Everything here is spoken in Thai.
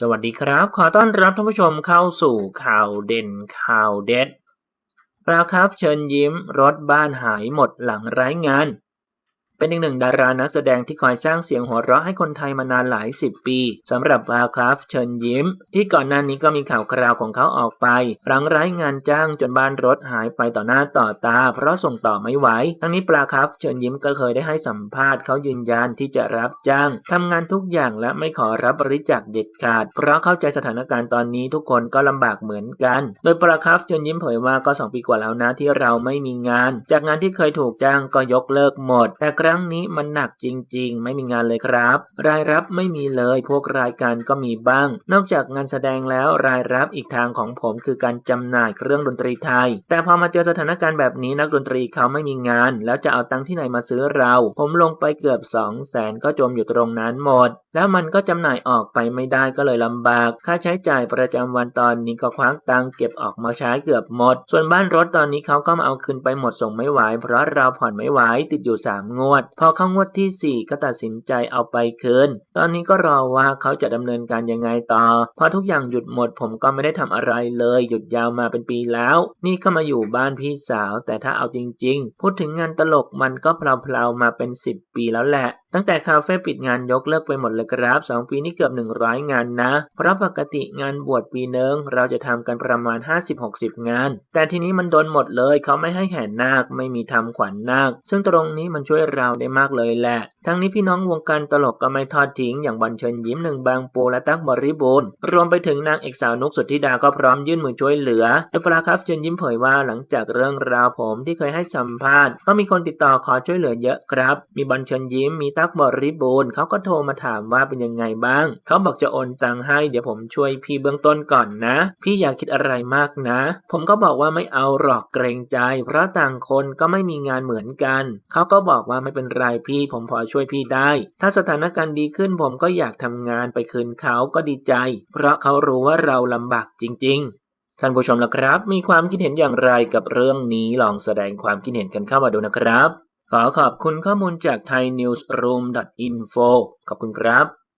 สวัสดีครับ ขอต้อนรับท่านผู้ชมเข้าสู่ข่าวเด่นข่าวเด็ดปราครับเชิญยิ้มรถบ้านหายหมดหลังไร้งาน เป็นอีกหนึ่งดารานักแสดงที่คอยสร้างเสียงหัวเราะให้คนไทยมานานหลายสิบปีสำหรับปลาครับเชิญยิ้ม ที่ก่อนหน้านี้ก็มีข่าวคราวของเขาออกไปหลังไร้งานจ้างจนบ้านรถหายไปต่อหน้าต่อตา เพราะส่งต่อไม่ไหวทั้งนี้ปลาครับเชิญยิ้มก็เคยได้ให้สัมภาษณ์เขายืนยันที่จะรับจ้างทำงานทุกอย่างและไม่ขอรับบริจาคเด็ดขาด เพราะเข้าใจสถานการณ์ตอนนี้ทุกคนก็ลำบากเหมือนกัน โดยปลาครับเชิญยิ้มเผยว่าก็สองปีกว่าแล้วนะที่เราไม่มีงาน จากงานที่เคยถูกจ้างก็ยกเลิกหมดแต่ครั้้งนี้มันหนักจริง ๆ ไม่มีงานเลยครับ รายรับไม่มีเลยพวกรายการก็มีบ้าง นอกจากงานแสดงแล้วรายรับอีกทางของผมคือการจำหน่ายเครื่องดนตรีไทย แต่พอมาเจอสถานการณ์แบบนี้นักดนตรีเขาไม่มีงาน แล้วจะเอาตังค์ที่ไหนมาซื้อเรา ผมลงไปเกือบ 2 0 0แสนก็จมอยู่ตรงนั้นหมด แล้วมันก็จำหน่ายออกไปไม่ได้ก็เลยลำบาก ค่าใช้จ่ายประจำวันตอนนี้ก็คว้างตังเก็บออกมาใช้เกือบหมด ส่วนบ้านรถตอนนี้เขาก็มาเอาคืนไปหมดส่งไม่ไหวเพราะเราผ่อนไม่ไหวติดอยู่3งวดพอเข้างวดทีสี่ 4 ก็ตัดสินใจเอาไปคืน ตอนนี้ก็รอว่าเขาจะดำเนินการยังไงต่อพอทุกอย่างหยุดหมดผมก็ไม่ได้ทำอะไรเลย หยุดยาวมาเป็นปีแล้ว นี่ก็มาอยู่บ้านพี่สาว แต่ถ้าเอาจริง ๆ พูดถึงงานตลกมันก็เพลาๆมาเป็น 10 ปีแล้วแหละ ตั้งแต่คาเฟ่ปิดงานยกเลิกไปหมดเลยครับ 2 ปีนี้เกือบ 100 งานนะ เพราะปกติงานบวชปีเนึงเราจะทำกันประมาณ 50-60 งาน แต่ทีนี้มันโดนหมดเลย เขาไม่ให้แห่นาค ไม่มีทำขวัญนนาค ซึ่งตรงนี้มันช่วยเราได้มากเลยแหละ ทั้งนี้พี่น้องวงการตลกก็ไม่ทอดทิ้งอย่างบันเชิญยิ้มหนึ่งบางปูและตั๊กบริบูรณ์รวมไปถึงนางเอกสาวนุกสุธิดาก็พร้อมยื่นมือช่วยเหลือโดยปลาครับเชิญยิ้มเผยว่าหลังจากเรื่องราวผมที่เคยให้สัมภาษณ์ ก็มีคนติดต่อขอช่วยเหลือเยอะครับ มีบันเชิญยิ้มมีตั๊กบริบูรณ์เขาก็โทรมาถามว่าเป็นยังไงบ้าง เขาบอกจะโอนตังค์ให้เดี๋ยวผมช่วยพี่เบื้องต้นก่อนนะ พี่อย่าคิดอะไรมากนะ ผมก็บอกว่าไม่เอาหรอกเกรงใจ เพราะต่างคนก็ไม่มีงานเหมือนกัน เขาก็บอกว่าไม่เป็นไรพี่ผมพอช่วยพี่ได้ ถ้าสถานการณ์ดีขึ้นผมก็อยากทำงานไปคืนเขาก็ดีใจ เพราะเขารู้ว่าเราลำบากจริง ๆท่านผู้ชมล่ะครับ มีความคิดเห็นอย่างไรกับเรื่องนี้ลองแสดงความคิดเห็นกันเข้ามาดูนะครับ ขอขอบคุณข้อมูลจาก thainewsroom.info ขอบคุณครับ